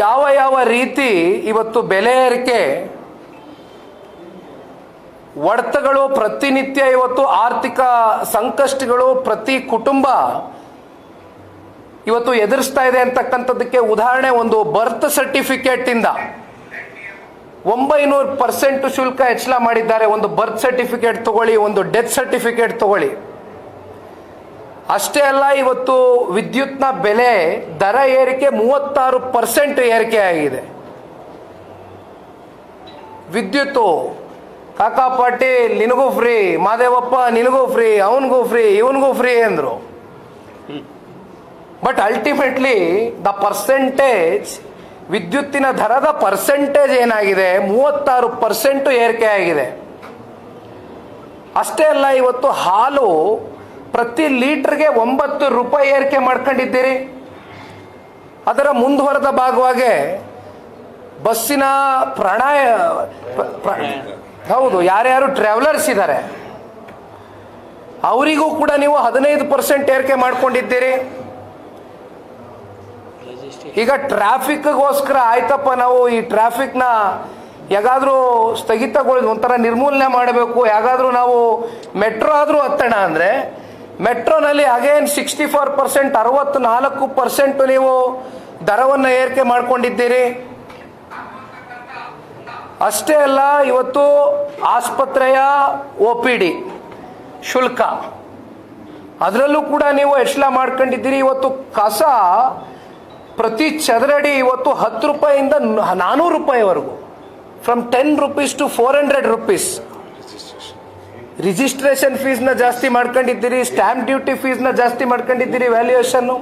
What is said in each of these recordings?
ಯಾವ ಯಾವ ರೀತಿ ಇವತ್ತು ಬೆಲೆ ಏರಿಕೆ ಒಡೆತಗಳು ಪ್ರತಿನಿತ್ಯ ಇವತ್ತು ಆರ್ಥಿಕ ಸಂಕಷ್ಟಗಳು ಪ್ರತಿ ಕುಟುಂಬ ಇವತ್ತು ಎದುರಿಸ್ತಾ ಇದೆ ಅಂತಕ್ಕಂಥದ್ದಕ್ಕೆ ಉದಾಹರಣೆ ಒಂದು ಬರ್ತ್ ಸರ್ಟಿಫಿಕೇಟ್ ಇಂದ. ಒಂಬೈನೂರು ಪರ್ಸೆಂಟ್ ಶುಲ್ಕ ಹೆಚ್ಚಳ ಮಾಡಿದ್ದಾರೆ. ಒಂದು ಬರ್ತ್ ಸರ್ಟಿಫಿಕೇಟ್ ತಗೊಳ್ಳಿ, ಒಂದು ಡೆತ್ ಸರ್ಟಿಫಿಕೇಟ್ ತಗೊಳ್ಳಿ. ಅಷ್ಟೇ ಅಲ್ಲ, ಇವತ್ತು ವಿದ್ಯುತ್ನ ಬೆಲೆ ದರ ಏರಿಕೆ ಮೂವತ್ತಾರು ಪರ್ಸೆಂಟ್ ಏರಿಕೆ ಆಗಿದೆ. ವಿದ್ಯುತ್ತು, ಕಾಕಾ ಪಾಟೀಲ್ ನಿನಗೂ ಫ್ರೀ, ಮಾದೇವಪ್ಪ ನಿನಗೂ ಫ್ರೀ, ಅವನಿಗೂ ಫ್ರೀ, ಇವನಿಗೂ ಫ್ರೀ ಅಂದರು. ಬಟ್ ಅಲ್ಟಿಮೇಟ್ಲಿ, ದ ಪರ್ಸೆಂಟೇಜ್, ವಿದ್ಯುತ್ತಿನ ದರದ ಪರ್ಸೆಂಟೇಜ್ ಏನಾಗಿದೆ, ಮೂವತ್ತಾರು ಪರ್ಸೆಂಟ್ ಏರಿಕೆ ಆಗಿದೆ. ಅಷ್ಟೇ ಅಲ್ಲ, ಇವತ್ತು ಹಾಲು ಪ್ರತಿ ಲೀಟರ್ಗೆ ಒಂಬತ್ತು ರೂಪಾಯಿ ಏರಿಕೆ ಮಾಡ್ಕೊಂಡಿದ್ದೀರಿ. ಅದರ ಮುಂದುವರೆದ ಭಾಗವಾಗಿ ಬಸ್ಸಿನ ಪ್ರಣಾಯ, ಪ್ರ- ಪ್ರ- ಹೌದು, ಯಾರ್ಯಾರು ಟ್ರಾವೆಲರ್ಸ್ ಇದ್ದಾರೆ ಅವರಿಗೂ ಕೂಡ ನೀವು ಹದಿನೈದು ಪರ್ಸೆಂಟ್ ಏರಿಕೆ ಮಾಡ್ಕೊಂಡಿದ್ದೀರಿ. ಈಗ ಟ್ರಾಫಿಕ್ಗೋಸ್ಕರ ಆಯ್ತಪ್ಪ ನಾವು ಈ ಟ್ರಾಫಿಕ್ನ ಯಾಗಾದರೂ ಸ್ಥಗಿತಗೊಳಿಸಿ ಒಂಥರ ನಿರ್ಮೂಲನೆ ಮಾಡಬೇಕು, ಯಾಗಾದರೂ ನಾವು ಮೆಟ್ರೋ ಆದರೂ ಹತ್ತೋಣ ಅಂದರೆ ಮೆಟ್ರೋನಲ್ಲಿ ಅಗೇನ್ ಸಿಕ್ಸ್ಟಿ ಫೋರ್ ಪರ್ಸೆಂಟ್ ಅರವತ್ತು ನಾಲ್ಕು ಪರ್ಸೆಂಟ್ ನೀವು ದರವನ್ನು ಏರಿಕೆ ಮಾಡಿಕೊಂಡಿದ್ದೀರಿ. ಅಷ್ಟೇ ಅಲ್ಲ, ಇವತ್ತು ಆಸ್ಪತ್ರೆಯ ಒ ಪಿ ಡಿ ಶುಲ್ಕ. ಅದರಲ್ಲೂ ಕೂಡ ನೀವು ಹೆಚ್ಚಳ ಮಾಡ್ಕೊಂಡಿದ್ದೀರಿ. ಇವತ್ತು ಕಸ ಪ್ರತಿ ಚದರಡಿ ಇವತ್ತು ಹತ್ತು ರೂಪಾಯಿಂದ ನಾನ್ನೂರು ರೂಪಾಯಿವರೆಗೂ. From ten rupees to four hundred rupees registration ಫೀಸ್ನ ಜಾಸ್ತಿ ಮಾಡ್ಕೊಂಡಿದ್ದೀರಿ ಸ್ಟ್ಯಾಂಪ್ ಡ್ಯೂಟಿ ಫೀಸ್ನ ಜಾಸ್ತಿ ಮಾಡ್ಕೊಂಡಿದ್ದೀರಿ ವ್ಯಾಲ್ಯೂಯೇಷನ್ನು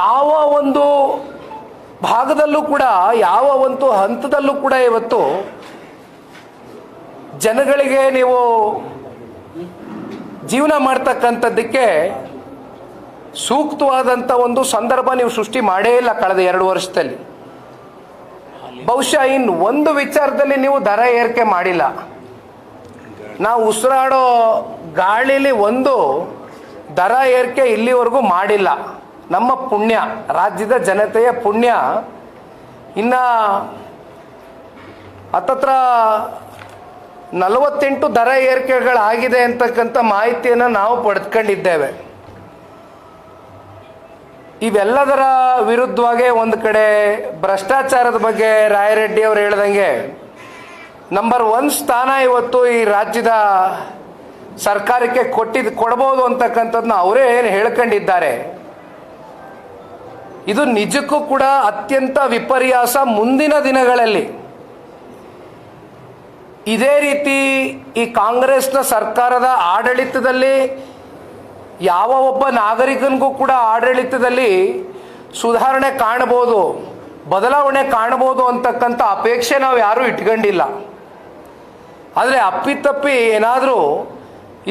ಯಾವ ಒಂದು ಭಾಗದಲ್ಲೂ ಕೂಡ, ಯಾವ ಒಂದು ಹಂತದಲ್ಲೂ ಕೂಡ ಇವತ್ತು ಜನಗಳಿಗೆ ನೀವು ಜೀವನ ಮಾಡ್ತಕ್ಕಂಥದ್ದಕ್ಕೆ ಸೂಕ್ತವಾದಂಥ ಒಂದು ಸಂದರ್ಭ ನೀವು ಸೃಷ್ಟಿ ಮಾಡೇ ಇಲ್ಲ ಕಳೆದ ಎರಡು ವರ್ಷದಲ್ಲಿ. ಬಹುಶಃ ಇನ್ನು ಒಂದು ವಿಚಾರದಲ್ಲಿ ನೀವು ದರ ಏರಿಕೆ ಮಾಡಿಲ್ಲ. ನಾವು ಉಸಿರಾಡೋ ಗಾಳಿಲಿ ಒಂದು ದರ ಏರಿಕೆ ಇಲ್ಲಿವರೆಗೂ ಮಾಡಿಲ್ಲ. ನಮ್ಮ ಪುಣ್ಯ, ರಾಜ್ಯದ ಜನತೆಯ ಪುಣ್ಯ. ಇನ್ನ ಹತ್ತತ್ರ ನಲವತ್ತೆಂಟು ದರ ಏರಿಕೆಗಳಾಗಿದೆ ಅಂತಕ್ಕಂಥ ಮಾಹಿತಿಯನ್ನು ನಾವು ಪಡೆದುಕೊಂಡಿದ್ದೇವೆ ಇವೆಲ್ಲದರ ವಿರುದ್ಧವಾಗೇ ಒಂದು ಕಡೆ ಭ್ರಷ್ಟಾಚಾರದ ಬಗ್ಗೆ ರಾಯರೆಡ್ಡಿ ಅವರು ಹೇಳ್ದಂಗೆ ನಂಬರ್ ಒನ್ ಸ್ಥಾನ ಇವತ್ತು ಈ ರಾಜ್ಯದ ಸರ್ಕಾರಕ್ಕೆ ಕೊಟ್ಟಿದ್ದು ಕೊಡ್ಬೋದು ಅಂತಕ್ಕಂಥದ್ದನ್ನ ಅವರೇ ಏನು ಹೇಳ್ಕೊಂಡಿದ್ದಾರೆ. ಇದು ನಿಜಕ್ಕೂ ಕೂಡ ಅತ್ಯಂತ ವಿಪರ್ಯಾಸ ಮುಂದಿನ ದಿನಗಳಲ್ಲಿ. ಇದೇ ರೀತಿ ಈ ಕಾಂಗ್ರೆಸ್ನ ಸರ್ಕಾರದ ಆಡಳಿತದಲ್ಲಿ ಯಾವ ಒಬ್ಬ ನಾಗರಿಕನಿಗೂ ಕೂಡ ಆಡಳಿತದಲ್ಲಿ ಸುಧಾರಣೆ ಕಾಣಬಹುದು, ಬದಲಾವಣೆ ಕಾಣಬಹುದು ಅಂತಕ್ಕಂಥ ಅಪೇಕ್ಷೆ ನಾವು ಯಾರೂ ಇಟ್ಕೊಂಡಿಲ್ಲ. ಆದರೆ ಅಪ್ಪಿತಪ್ಪಿ ಏನಾದರೂ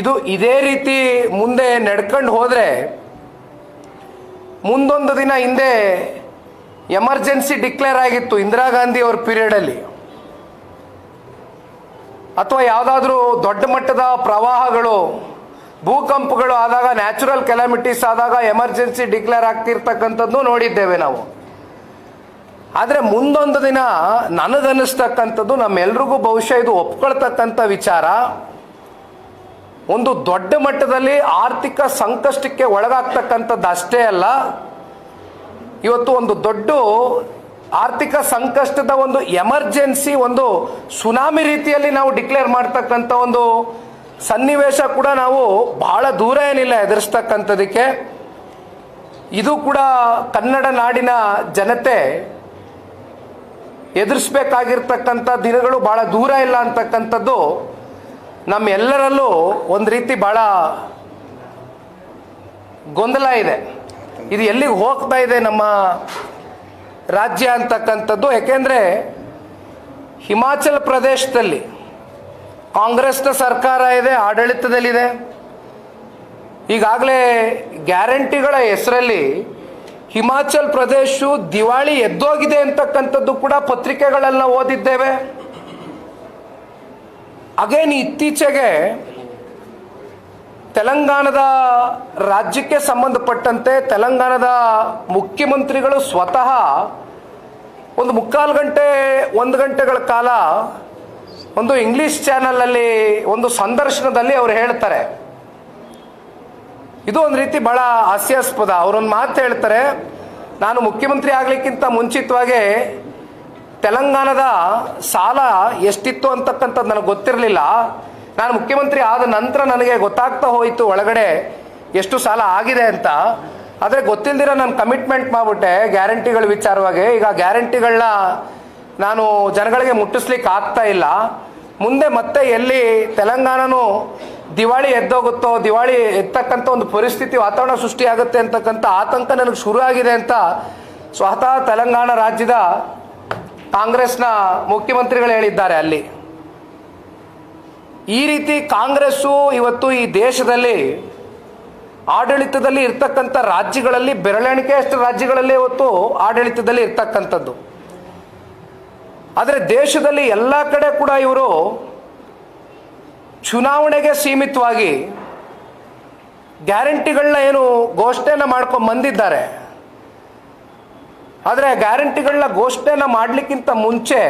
ಇದು ಇದೇ ರೀತಿ ಮುಂದೆ ನಡ್ಕೊಂಡು ಹೋದರೆ, ಮುಂದೊಂದು ದಿನ ಹಿಂದೆ ಎಮರ್ಜೆನ್ಸಿ ಡಿಕ್ಲೇರ್ ಆಗಿತ್ತು ಇಂದಿರಾ ಗಾಂಧಿ ಅವ್ರ ಪೀರಿಯಡಲ್ಲಿ. ಅಥವಾ ಯಾವುದಾದ್ರೂ ದೊಡ್ಡ ಮಟ್ಟದ ಪ್ರವಾಹಗಳು ಭೂಕಂಪಗಳು ಆದಾಗ ನ್ಯಾಚುರಲ್ ಕೆಲಾಮಿಟೀಸ್ ಆದಾಗ ಎಮರ್ಜೆನ್ಸಿ ಡಿಕ್ಲೇರ್ ಆಗ್ತಿರ್ತಕ್ಕಂಥದ್ದು ನೋಡಿದ್ದೇವೆ ನಾವು. ಆದರೆ ಮುಂದೊಂದು ದಿನ ನನಗನ್ನಿಸ್ತಕ್ಕಂಥದ್ದು, ನಮ್ಮೆಲ್ರಿಗೂ ಬಹುಶಃ ಇದು ಒಪ್ಕೊಳ್ತಕ್ಕಂಥ ವಿಚಾರ. ಒಂದು ದೊಡ್ಡ ಮಟ್ಟದಲ್ಲಿ ಆರ್ಥಿಕ ಸಂಕಷ್ಟಕ್ಕೆ ಒಳಗಾಗ್ತಕ್ಕಂಥದ್ದು ಅಷ್ಟೇ ಅಲ್ಲ. ಇವತ್ತು ಒಂದು ದೊಡ್ಡ ಆರ್ಥಿಕ ಸಂಕಷ್ಟದ ಒಂದು ಎಮರ್ಜೆನ್ಸಿ ಒಂದು ಸುನಾಮಿ ರೀತಿಯಲ್ಲಿ ನಾವು ಡಿಕ್ಲೇರ್ ಮಾಡ್ತಕ್ಕಂಥ ಒಂದು ಸನ್ನಿವೇಶ ಕೂಡ ನಾವು ಬಹಳ ದೂರ ಏನಿಲ್ಲ ಎದುರಿಸ್ತಕ್ಕಂಥದಕ್ಕೆ. ಇದು ಕೂಡ ಕನ್ನಡ ನಾಡಿನ ಜನತೆ ಎದುರಿಸ್ಬೇಕಾಗಿರ್ತಕ್ಕಂಥ ದಿನಗಳು ಬಹಳ ದೂರ ಇಲ್ಲ ಅಂತಕ್ಕಂಥದ್ದು ನಮ್ಮೆಲ್ಲರಲ್ಲೂ ಒಂದು ರೀತಿ ಬಹಳ ಗೊಂದಲ ಇದೆ. ಇದು ಎಲ್ಲಿಗೆ ಹೋಗ್ತಾ ಇದೆ ನಮ್ಮ ರಾಜ್ಯ ಅಂತಕ್ಕಂಥದ್ದು ಯಾಕೆಂದರೆ ಹಿಮಾಚಲ ಪ್ರದೇಶದಲ್ಲಿ ಕಾಂಗ್ರೆಸ್ನ ಸರ್ಕಾರ ಇದೆ, ಆಡಳಿತದಲ್ಲಿದೆ. ಈಗಾಗಲೇ ಗ್ಯಾರಂಟಿಗಳ ಹೆಸರಲ್ಲಿ ಹಿಮಾಚಲ್ ಪ್ರದೇಶ ದಿವಾಳಿ ಎದ್ದೋಗಿದೆ ಅಂತಕ್ಕಂಥದ್ದು ಕೂಡ ಪತ್ರಿಕೆಗಳೆಲ್ಲ ಓದಿದ್ದೇವೆ. ಅಗೇನ್ ಇತ್ತೀಚೆಗೆ ತೆಲಂಗಾಣದ ರಾಜ್ಯಕ್ಕೆ ಸಂಬಂಧಪಟ್ಟಂತೆ ತೆಲಂಗಾಣದ ಮುಖ್ಯಮಂತ್ರಿಗಳು ಸ್ವತಃ ಒಂದು ಮುಕ್ಕಾಲು ಗಂಟೆ, ಒಂದು ಗಂಟೆಗಳ ಕಾಲ ಒಂದು ಇಂಗ್ಲಿಷ್ ಚಾನಲಲ್ಲಿ, ಒಂದು ಸಂದರ್ಶನದಲ್ಲಿ ಅವರು ಹೇಳ್ತಾರೆ. ಇದು ಒಂದು ರೀತಿ ಬಹಳ ಹಾಸ್ಯಾಸ್ಪದ. ಅವರೊಂದು ಮಾತು ಹೇಳ್ತಾರೆ, ನಾನು ಮುಖ್ಯಮಂತ್ರಿ ಆಗಲಿಕ್ಕಿಂತ ಮುಂಚಿತವಾಗಿ ತೆಲಂಗಾಣದ ಸಾಲ ಎಷ್ಟಿತ್ತು ಅಂತಕ್ಕಂಥದ್ದು ನನಗೆ ಗೊತ್ತಿರಲಿಲ್ಲ. ನಾನು ಮುಖ್ಯಮಂತ್ರಿ ಆದ ನಂತರ ನನಗೆ ಗೊತ್ತಾಗ್ತಾ ಹೋಯಿತು ಒಳಗಡೆ ಎಷ್ಟು ಸಾಲ ಆಗಿದೆ ಅಂತ. ಆದರೆ ಗೊತ್ತಿಲ್ಲದಿರೋ ನಾನು ಕಮಿಟ್ಮೆಂಟ್ ಮಾಡಿಬಿಟ್ಟೆ, ಗ್ಯಾರಂಟಿಗಳ ವಿಚಾರವಾಗಿ. ಈಗ ಗ್ಯಾರಂಟಿಗಳನ್ನ ನಾನು ಜನಗಳಿಗೆ ಮುಟ್ಟಿಸ್ಲಿಕ್ಕೆ ಆಗ್ತಾ ಇಲ್ಲ. ಮುಂದೆ ಮತ್ತೆ ಎಲ್ಲಿ ತೆಲಂಗಾಣನು ದಿವಾಳಿ ಎದ್ದೋಗುತ್ತೋ, ದಿವಾಳಿ ಎತ್ತಕ್ಕಂಥ ಒಂದು ಪರಿಸ್ಥಿತಿ ವಾತಾವರಣ ಸೃಷ್ಟಿಯಾಗುತ್ತೆ ಅಂತಕ್ಕಂಥ ಆತಂಕ ನನಗೆ ಶುರು ಆಗಿದೆ ಅಂತ ಸ್ವತಃ ತೆಲಂಗಾಣ ರಾಜ್ಯದ ಕಾಂಗ್ರೆಸ್ನ ಮುಖ್ಯಮಂತ್ರಿಗಳು ಹೇಳಿದ್ದಾರೆ ಅಲ್ಲಿ. ಈ ರೀತಿ ಕಾಂಗ್ರೆಸ್ಸು ಇವತ್ತು ಈ ದೇಶದಲ್ಲಿ ಆಡಳಿತದಲ್ಲಿ ಇರ್ತಕ್ಕಂಥ ರಾಜ್ಯಗಳಲ್ಲಿ ಬೆರಳೆಣಿಕೆಯಷ್ಟು ರಾಜ್ಯಗಳಲ್ಲಿ ಇವತ್ತು ಆಡಳಿತದಲ್ಲಿ ಇರ್ತಕ್ಕಂಥದ್ದು. ಆದರೆ ದೇಶದಲ್ಲಿ ಎಲ್ಲ ಕಡೆ ಕೂಡ ಇವರು ಚುನಾವಣೆಗೆ ಸೀಮಿತವಾಗಿ ಗ್ಯಾರಂಟಿಗಳನ್ನ ಏನು ಘೋಷಣೆನ ಮಾಡ್ಕೊಂಡು ಬಂದಿದ್ದಾರೆ. ಆದರೆ ಗ್ಯಾರಂಟಿಗಳನ್ನ ಘೋಷಣೆನ ಮಾಡಲಿಕ್ಕಿಂತ ಮುಂಚೆ,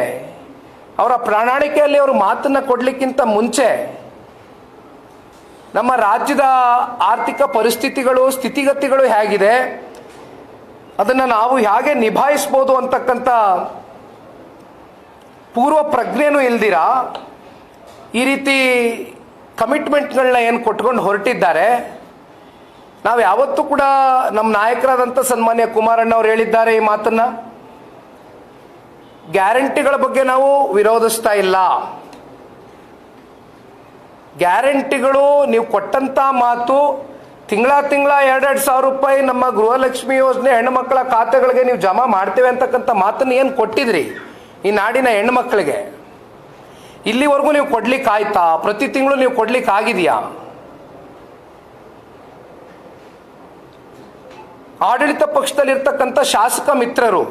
ಅವರ ಪ್ರಣಾಳಿಕೆಯಲ್ಲಿ ಅವರು ಮಾತನ್ನು ಕೊಡಲಿಕ್ಕಿಂತ ಮುಂಚೆ, ನಮ್ಮ ರಾಜ್ಯದ ಆರ್ಥಿಕ ಪರಿಸ್ಥಿತಿಗಳು, ಸ್ಥಿತಿಗತಿಗಳು ಹೇಗಿದೆ, ಅದನ್ನು ನಾವು ಹೇಗೆ ನಿಭಾಯಿಸ್ಬೋದು ಅಂತಕ್ಕಂಥ ಪೂರ್ವ ಪ್ರಜ್ಞೆನೂ ಇಲ್ದಿರ? ಈ ರೀತಿ ಕಮಿಟ್ಮೆಂಟ್ಗಳನ್ನ ಏನು ಕೊಟ್ಕೊಂಡು ಹೊರಟಿದ್ದಾರೆ? ನಾವು ಯಾವತ್ತೂ ಕೂಡ ನಮ್ಮ ನಾಯಕರಾದಂಥ ಸನ್ಮಾನ್ಯ ಕುಮಾರಣ್ಣ ಅವರು ಹೇಳಿದ್ದಾರೆ ಈ ಮಾತನ್ನ. ಗ್ಯಾರಂಟಿಗಳ ಬಗ್ಗೆ ನಾವು ವಿರೋಧಿಸ್ತಾ ಇಲ್ಲ. ಗ್ಯಾರಂಟಿಗಳು ನೀವು ಕೊಟ್ಟಂತ ಮಾತು ತಿಂಗಳ ತಿಂಗಳ ಎರಡೆರಡು ಸಾವಿರ ರೂಪಾಯಿ ನಮ್ಮ ಗೃಹಲಕ್ಷ್ಮಿ ಯೋಜನೆ ಹೆಣ್ಣು ಮಕ್ಕಳ ಖಾತೆಗಳಿಗೆ ನೀವು ಜಮಾ ಮಾಡ್ತೇವೆ ಅಂತಕ್ಕಂಥ ಮಾತನ್ನು ಏನು ಕೊಟ್ಟಿದ್ರಿ? ಈ ನಾಡಿನ ಹೆಣ್ಮಕ್ಳಿಗೆ ಇಲ್ಲಿವರೆಗೂ ನೀವು ಕೊಡ್ಲಿಕ್ಕೆ ಆಯ್ತಾ? ಪ್ರತಿ ತಿಂಗಳು ನೀವು ಕೊಡ್ಲಿಕ್ಕೆ ಆಗಿದೆಯಾ? ಆಡಳಿತ ಪಕ್ಷದಲ್ಲಿರ್ತಕ್ಕಂಥ ಶಾಸಕ ಮಿತ್ರರು,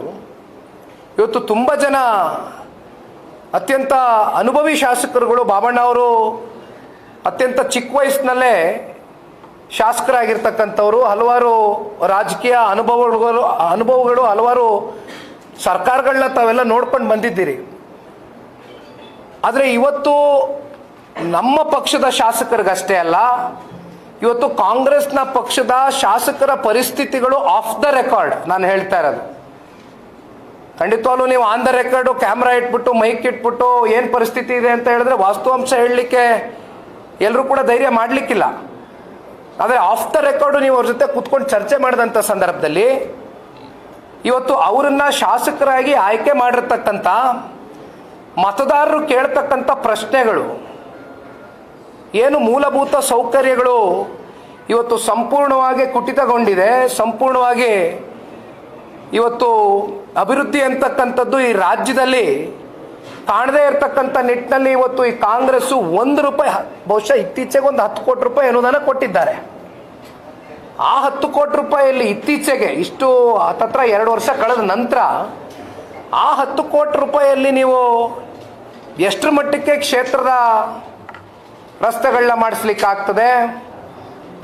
ಇವತ್ತು ತುಂಬ ಜನ ಅತ್ಯಂತ ಅನುಭವಿ ಶಾಸಕರುಗಳು, ಬಾಬಣ್ಣ ಅವರು ಅತ್ಯಂತ ಚಿಕ್ಕ ವಯಸ್ಸಿನಲ್ಲೇ ಶಾಸಕರಾಗಿರ್ತಕ್ಕಂಥವ್ರು, ಹಲವಾರು ರಾಜಕೀಯ ಅನುಭವಗಳು ಅನುಭವಗಳು, ಹಲವಾರು ಸರ್ಕಾರಗಳನ್ನ ತಾವೆಲ್ಲ ನೋಡ್ಕೊಂಡು ಬಂದಿದ್ದೀರಿ. ಆದರೆ ಇವತ್ತು ನಮ್ಮ ಪಕ್ಷದ ಶಾಸಕರಿಗಷ್ಟೇ ಅಲ್ಲ, ಇವತ್ತು ಕಾಂಗ್ರೆಸ್ನ ಪಕ್ಷದ ಶಾಸಕರ ಪರಿಸ್ಥಿತಿಗಳು ಆಫ್ ದ ರೆಕಾರ್ಡ್ ನಾನು ಹೇಳ್ತಾ ಇರೋದು. ಖಂಡಿತವಾಗ್ಲೂ ನೀವು ಆನ್ ದ ರೆಕಾರ್ಡು ಕ್ಯಾಮ್ರಾ ಇಟ್ಬಿಟ್ಟು ಮೈಕ್ ಇಟ್ಬಿಟ್ಟು ಏನು ಪರಿಸ್ಥಿತಿ ಇದೆ ಅಂತ ಹೇಳಿದ್ರೆ ವಾಸ್ತವಾಂಶ ಹೇಳಲಿಕ್ಕೆ ಎಲ್ಲರೂ ಕೂಡ ಧೈರ್ಯ ಮಾಡಲಿಕ್ಕಿಲ್ಲ. ಆದರೆ ಆಫ್ ದ ರೆಕಾರ್ಡು ನೀವು ಅವ್ರ ಜೊತೆ ಕೂತ್ಕೊಂಡು ಚರ್ಚೆ ಮಾಡಿದಂಥ ಸಂದರ್ಭದಲ್ಲಿ ಇವತ್ತು ಅವರನ್ನ ಶಾಸಕರಾಗಿ ಆಯ್ಕೆ ಮಾಡಿರ್ತಕ್ಕಂಥ ಮತದಾರರು ಕೇಳ್ತಕ್ಕಂಥ ಪ್ರಶ್ನೆಗಳು, ಏನು ಮೂಲಭೂತ ಸೌಕರ್ಯಗಳು ಇವತ್ತು ಸಂಪೂರ್ಣವಾಗಿ ಕುಟಿತಗೊಂಡಿದೆ, ಸಂಪೂರ್ಣವಾಗಿ ಇವತ್ತು ಅಭಿವೃದ್ಧಿ ಅಂತಕ್ಕಂಥದ್ದು ಈ ರಾಜ್ಯದಲ್ಲಿ ಕಾಣದೇ ಇರತಕ್ಕಂಥ ನಿಟ್ಟಿನಲ್ಲಿ ಇವತ್ತು ಈ ಕಾಂಗ್ರೆಸ್ಸು ಒಂದು ರೂಪಾಯಿ, ಬಹುಶಃ ಇತ್ತೀಚೆಗೆ ಒಂದು ಹತ್ತು ಕೋಟಿ ರೂಪಾಯಿ ಅನುದಾನ ಕೊಟ್ಟಿದ್ದಾರೆ. ಆ ಹತ್ತು ಕೋಟಿ ರೂಪಾಯಿಯಲ್ಲಿ ಇತ್ತೀಚೆಗೆ ಇಷ್ಟು ಹತ್ತತ್ರ ಎರಡು ವರ್ಷ ಕಳೆದ ನಂತರ ಆ ಹತ್ತು ಕೋಟಿ ರೂಪಾಯಿಯಲ್ಲಿ ನೀವು ಎಷ್ಟರ ಮಟ್ಟಕ್ಕೆ ಕ್ಷೇತ್ರದ ರಸ್ತೆಗಳನ್ನ ಮಾಡಿಸ್ಲಿಕ್ಕಾಗ್ತದೆ?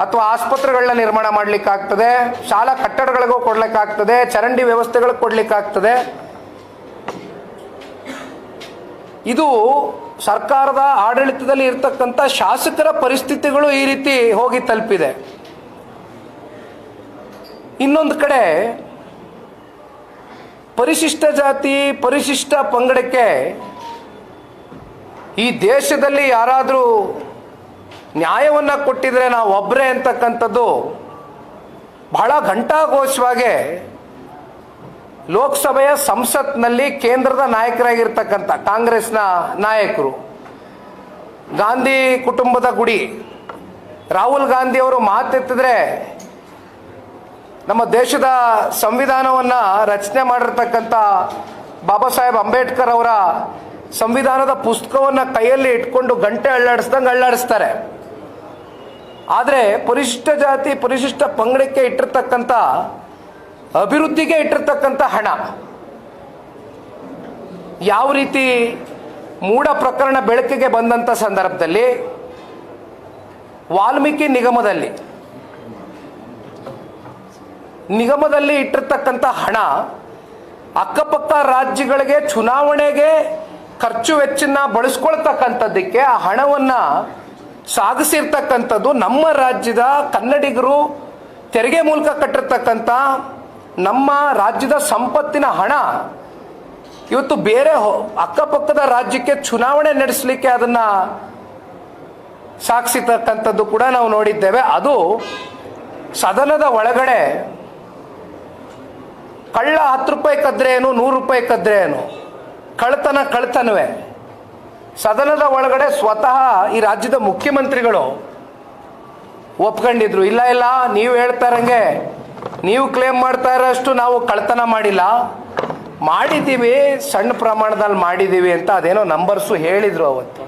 ಅಥವಾ ಆಸ್ಪತ್ರೆಗಳನ್ನ ನಿರ್ಮಾಣ ಮಾಡಲಿಕ್ಕಾಗ್ತದೆ? ಶಾಲಾ ಕಟ್ಟಡಗಳಿಗೂ ಕೊಡ್ಲಿಕ್ಕಾಗ್ತದೆ? ಚರಂಡಿ ವ್ಯವಸ್ಥೆಗಳು ಕೊಡ್ಲಿಕ್ಕಾಗ್ತದೆ? ಇದು ಸರ್ಕಾರದ ಆಡಳಿತದಲ್ಲಿ ಇರ್ತಕ್ಕಂಥ ಶಾಸಕರ ಪರಿಸ್ಥಿತಿಗಳು ಈ ರೀತಿ ಹೋಗಿ ತಲುಪಿದೆ. ಇನ್ನೊಂದು ಕಡೆ ಪರಿಶಿಷ್ಟ ಜಾತಿ, ಪರಿಶಿಷ್ಟ ಪಂಗಡಕ್ಕೆ ಈ ದೇಶದಲ್ಲಿ ಯಾರಾದರೂ ನ್ಯಾಯವನ್ನು ಕೊಟ್ಟಿದ್ರೆ ನಾವು ಒಬ್ಬರೇ ಅಂತಕ್ಕಂಥದ್ದು ಬಹಳ ಘಂಟಾಘೋಷವಾಗಿ ಲೋಕಸಭೆಯ ಸಂಸತ್ನಲ್ಲಿ ಕೇಂದ್ರದ ನಾಯಕರಾಗಿರ್ತಕ್ಕಂಥ ಕಾಂಗ್ರೆಸ್ನ ನಾಯಕರು. ಗಾಂಧಿ ಕುಟುಂಬದ ಗುಡಿ. ರಾಹುಲ್ ಗಾಂಧಿ ಅವರು ಮಾತೆತ್ತಿದ್ರೆ ನಮ್ಮ ದೇಶದ ಸಂವಿಧಾನವನ್ನು ರಚನೆ ಮಾಡಿರ್ತಕ್ಕಂಥ ಬಾಬಾ ಸಾಹೇಬ್ ಅಂಬೇಡ್ಕರ್ ಅವರ ಸಂವಿಧಾನದ ಪುಸ್ತಕವನ್ನು ಕೈಯಲ್ಲಿ ಇಟ್ಕೊಂಡು ಗಂಟೆ ಅಳ್ಳಾಡಿಸ್ದಂಗೆ ಅಳ್ಳಾಡಿಸ್ತಾರೆ. ಆದರೆ ಪರಿಶಿಷ್ಟ ಜಾತಿ, ಪರಿಶಿಷ್ಟ ಪಂಗಡಕ್ಕೆ ಇಟ್ಟಿರ್ತಕ್ಕಂಥ, ಅಭಿವೃದ್ಧಿಗೆ ಇಟ್ಟಿರ್ತಕ್ಕಂಥ ಹಣ ಯಾವ ರೀತಿ ಮೂಢ ಪ್ರಕರಣ ಬೆಳಕಿಗೆ ಬಂದಂಥ ಸಂದರ್ಭದಲ್ಲಿ ವಾಲ್ಮೀಕಿ ನಿಗಮದಲ್ಲಿ ನಿಗಮದಲ್ಲಿ ಇಟ್ಟಿರ್ತಕ್ಕಂಥ ಹಣ ಅಕ್ಕಪಕ್ಕ ರಾಜ್ಯಗಳಿಗೆ ಚುನಾವಣೆಗೆ ಖರ್ಚು ವೆಚ್ಚನ ಬಳಸ್ಕೊಳ್ತಕ್ಕಂಥದ್ದಕ್ಕೆ ಆ ಹಣವನ್ನ ಸಾಗಿಸಿರ್ತಕ್ಕಂಥದ್ದು ನಮ್ಮ ರಾಜ್ಯದ ಕನ್ನಡಿಗರು ತೆರಿಗೆ ಮೂಲಕ ಕಟ್ಟಿರ್ತಕ್ಕಂಥ ನಮ್ಮ ರಾಜ್ಯದ ಸಂಪತ್ತಿನ ಹಣ. ಇವತ್ತು ಬೇರೆ ಅಕ್ಕಪಕ್ಕದ ರಾಜ್ಯಕ್ಕೆ ಚುನಾವಣೆ ನಡೆಸಲಿಕ್ಕೆ ಅದನ್ನ ಸಾಗಿಸಿರ್ತಕ್ಕಂಥದ್ದು ಕೂಡ ನಾವು ನೋಡಿದ್ದೇವೆ. ಅದು ಸದನದ ಒಳಗಡೆ ಕಳ್ಳ ಹತ್ತು ರೂಪಾಯಿ ಕದ್ರೆ ಏನು, ನೂರು ರೂಪಾಯಿ ಕದ್ರೆ ಏನು? ಕಳ್ತನ ಕಳ್ತನವೇ ಸದನದ ಒಳಗಡೆ ಸ್ವತಃ ಈ ರಾಜ್ಯದ ಮುಖ್ಯಮಂತ್ರಿಗಳು ಒಪ್ಕೊಂಡಿದ್ರು. ಇಲ್ಲ ಇಲ್ಲ, ನೀವು ಹೇಳ್ತಾ ಇರಂಗೆ, ನೀವು ಕ್ಲೇಮ್ ಮಾಡ್ತಾ ಇರೋಷ್ಟು ನಾವು ಕಳ್ತನ ಮಾಡಿಲ್ಲ. ಮಾಡಿದ್ದೀವಿ, ಸಣ್ಣ ಪ್ರಮಾಣದಲ್ಲಿ ಮಾಡಿದ್ದೀವಿ ಅಂತ ಅದೇನೋ ನಂಬರ್ಸು ಹೇಳಿದ್ರು ಅವತ್ತು.